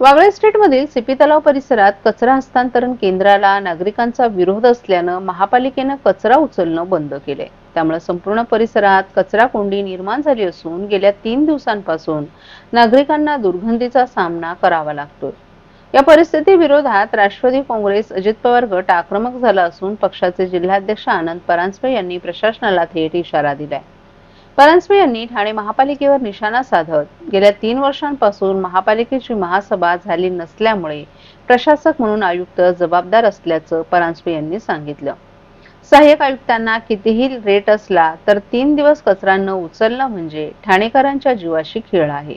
Wagle स्ट्रीटमधील CP तलाव परिसरात कचरा हस्तांतरण केंद्राला नागरिकांचा विरोध असल्यानं महापालिकेनं कचरा उचलणं बंद केले. त्यामुळे संपूर्ण परिसरात कचरा कोंडी निर्माण झाली असून गेल्या तीन दिवसांपासून नागरिकांना दुर्गंधीचा सामना करावा लागतोय. या परिस्थिती विरोधात राष्ट्रवादी काँग्रेस अजित पवार गट आक्रमक झाला असून पक्षाचे जिल्हाध्यक्ष आनंद परांजपे यांनी प्रशासनाला थेट इशारा दिलाय. परांजपे यांनी ठाणे महापालिकेवर निशाणा साधत गेल्या तीन वर्षांपासून महापालिकेची महासभा झाली नसल्यामुळे प्रशासक म्हणून आयुक्त जबाबदार असल्याचं परांजपे यांनी सांगितलं. सहाय्यक आयुक्तांना कितीही रेट असला तर तीन दिवस कचरा न उचलणं म्हणजे ठाणेकरांच्या जीवाशी खेळ आहे.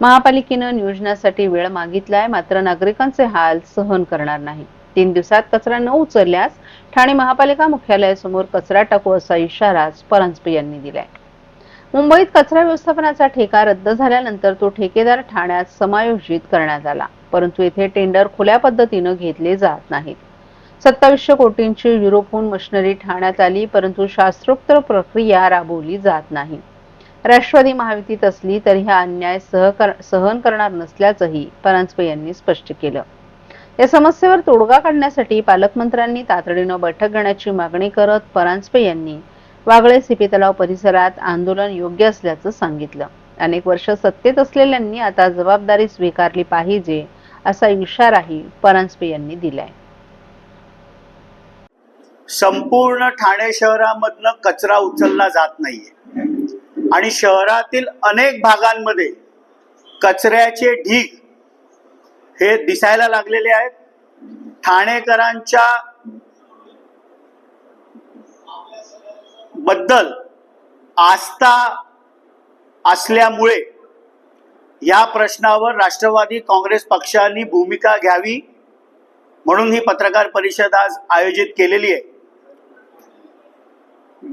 महापालिकेनं नियोजनासाठी वेळ मागितलाय मात्र नागरिकांचे हाल सहन करणार नाही. तीन दिवसात कचरा न उचलल्यास ठाणे महापालिका मुख्यालयासमोर कचरा टाकू असा इशाराच परांजपे यांनी दिलाय. मुंबईत कचरा व्यवस्थापनाचा ठेका रद्द झाल्यानंतर तो ठेकेदार ठाण्यात समायोजित करण्यात आला परंतु येथे टेंडर खुल्या पद्धतीनं घेतले जात नाहीत. सत्तावीसशे कोटींची युरोपहून मशिनरी ठाण्यात आली परंतु शास्त्रोक्त प्रक्रिया राबवली जात नाही. राष्ट्रवादी महायुतीत असली तरी हा अन्याय सहकर सहन करणार नसल्याचंही परांजपे यांनी स्पष्ट केलं. या समस्येवर तोडगा काढण्यासाठी पालकमंत्र्यांनी तातडीनं बैठक घेण्याची मागणी करत परांजपे यांनी वागळे सिपी तलाव परिसरात आंदोलन योग्य असल्याचं सांगितलं. अनेक वर्ष सत्तेत असलेल्यांनी आता जबाबदारी स्वीकारली पाहिजे असा इशाराही परांजपे यांनी दिलाय. संपूर्ण ठाणे शहरामधनं कचरा उचलला जात नाहीये. आणि शहरातील अनेक भागांमध्ये कचऱ्याचे ढीग हे दिसायला लागलेले आहेत. ठाणेकरांच्या बद्दल आस्था असल्यामुळे या प्रश्नावर राष्ट्रवादी काँग्रेस पक्षाने भूमिका घ्यावी म्हणून ही पत्रकार परिषद आज आयोजित केलेली आहे.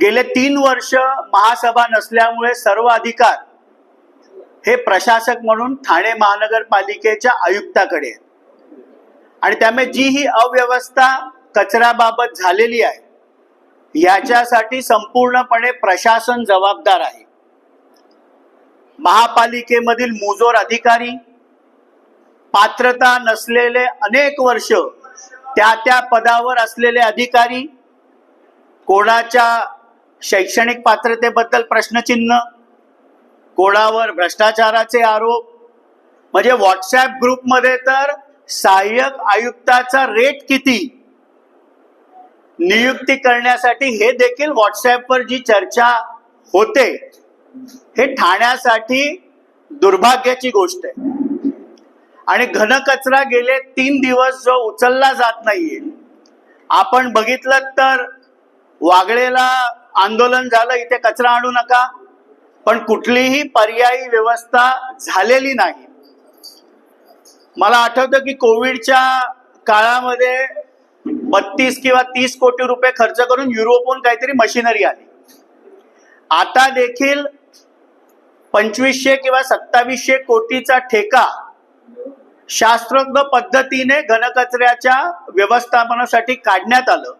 गेले तीन वर्ष महासभा नसल्यामुळे सर्व अधिकार हे प्रशासक म्हणून ठाणे महानगरपालिकेच्या आयुक्ताकडे आहेत. आणि त्यामुळे जी ही अव्यवस्था कचऱ्याबाबत झालेली आहे याच्यासाठी संपूर्णपणे प्रशासन जबाबदार आहे. महापालिकेमधील मुजोर अधिकारी पात्रता नसलेले अनेक वर्ष त्या त्या पदावर असलेले अधिकारी कोणाच्या शैक्षणिक पात्रतेबद्दल प्रश्नचिन्ह कोणावर भ्रष्टाचाराचे आरोप म्हणजे व्हॉट्सॲप ग्रुपमध्ये तर सहाय्यक आयुक्ताचा रेट किती? नियुक्ती करण्यासाठी हे देखील व्हॉट्सॲपवर जी चर्चा होते हे ठाण्यासाठी दुर्भाग्याची गोष्ट आहे. आणि घनकचरा गेले तीन दिवस जो उचलला जात नाहीये. आपण बघितलं तर वागळेला आंदोलन झालं इथे कचरा आणू नका. पण कुठलीही पर्यायी व्यवस्था झालेली नाही. मला आठवतं की कोविडच्या काळामध्ये बत्तीस किंवा तीस कोटी रुपये खर्च करून युरोपहून काहीतरी मशिनरी आली. आता देखील पंचवीसशे किंवा सत्तावीसशे कोटीचा ठेका शास्त्रज्ञ पद्धतीने घनकचऱ्याच्या व्यवस्थापनासाठी काढण्यात आलं.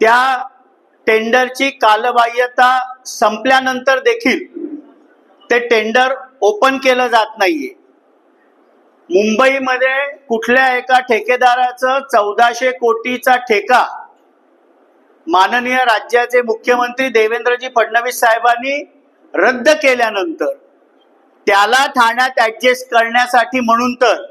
त्या टेंडरची कालबाह्यता संपल्यानंतर देखील ते टेंडर ओपन केलं जात नाहीये. मुंबईमध्ये कुठल्या एका ठेकेदाराचं चौदाशे कोटीचा ठेका? माननीय राज्याचे मुख्यमंत्री देवेंद्रजी फडणवीस साहेबांनी रद्द केल्यानंतर त्याला ठाण्यात ऍडजस्ट करण्यासाठी म्हणून तर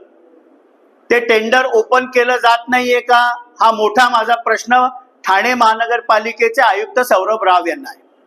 ते टेंडर ओपन केलं जात नाहीये का? हा मोठा माझा प्रश्न ठाणे महानगरपालिकेचे आयुक्त सौरभ राव यांना आहे.